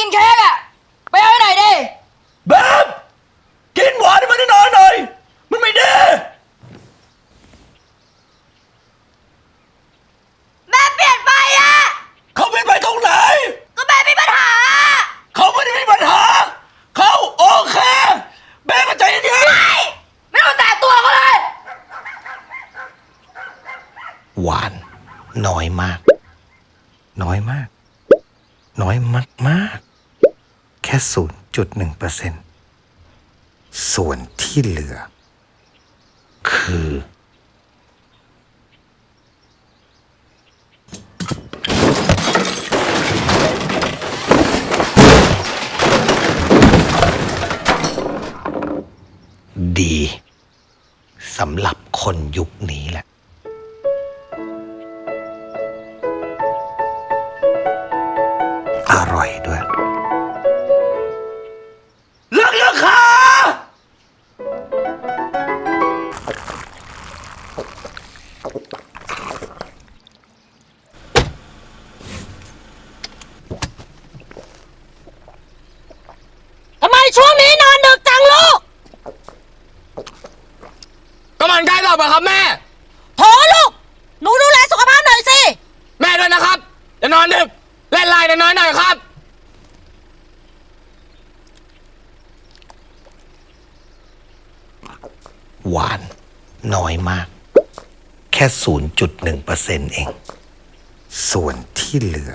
กินเค้กอะไปเอาใหน่อยดิ แบมกินหวานให้มันน้อยหน่อย มันไม่ดีแม่เปลี่ยนไปอะเขาเปลี่ยนไปตรงไหน ก็แม่มีปัญหาเขาไม่ได้มีปัญหา เขาโอเคแบมก็ใจดีไม่ไม่ต้องแตะตัวเขาเลย หวาน น้อยมาก น้อยมาก น้อยมากมาก ค่0.1%ส่วนที่เหลือ คือ ดีสำหรับคนยุคนี้แหละ ทำไมช่วงนี้นอนดึกจังลูก ก็มันใกล้สอบอะครับแม่ โถลูก หนูดูแลสุขภาพหน่อยสิ แม่ด้วยนะครับจะนอนดึกเล่นไลน์น้อยๆหน่อยครับ หวานน้อยมาก แค่ 0.1%เอง ส่วนที่เหลือ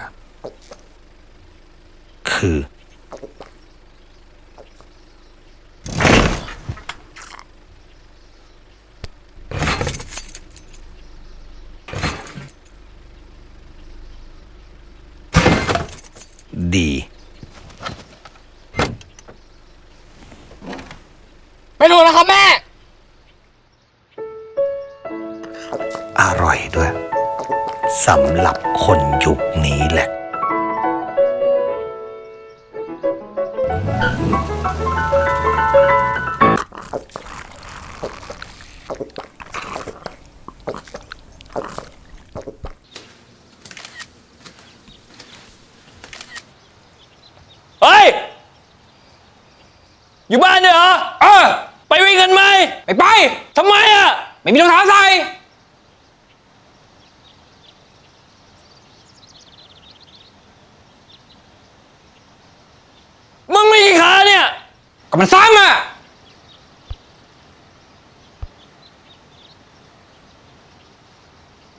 คือ ดี ไม่รู้นะครับแม่ สำหรับคนยุคนี้แหละ เฮ้ย อยู่บ้านเนี่ยเหรอ เออ ไปวิ่งกันไหม ไปไป ทำไมอะ ไม่มีรองเท้าใส่ มึงไม่กี่ขาเนี่ย ก็มันซ้ำอะ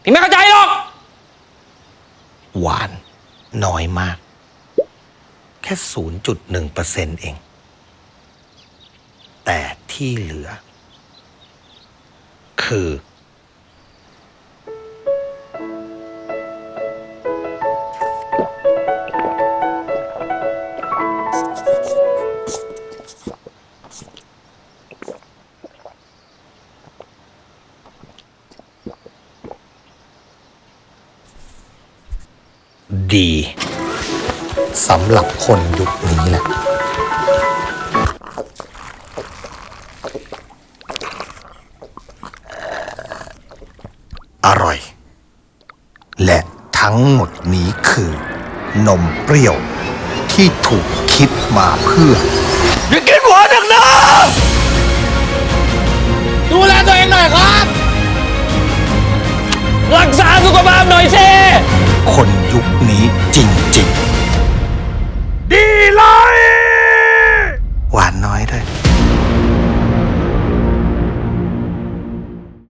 พี่ไม่เข้าใจหรอก หวานน้อยมาก แค่ 0.1%เอง แต่ที่เหลือ คือ ดีสำหรับคนยุคนี้แหละ อร่อย และทั้งหมดนี้คือ นมเปรี้ยวที่ถูกคิดมาเพื่ออย่ากินหัวหนักนะดู แลตัวเองหน่อยครับ รักษาสุขภาพหน่อยสิคนยุคนี้จริง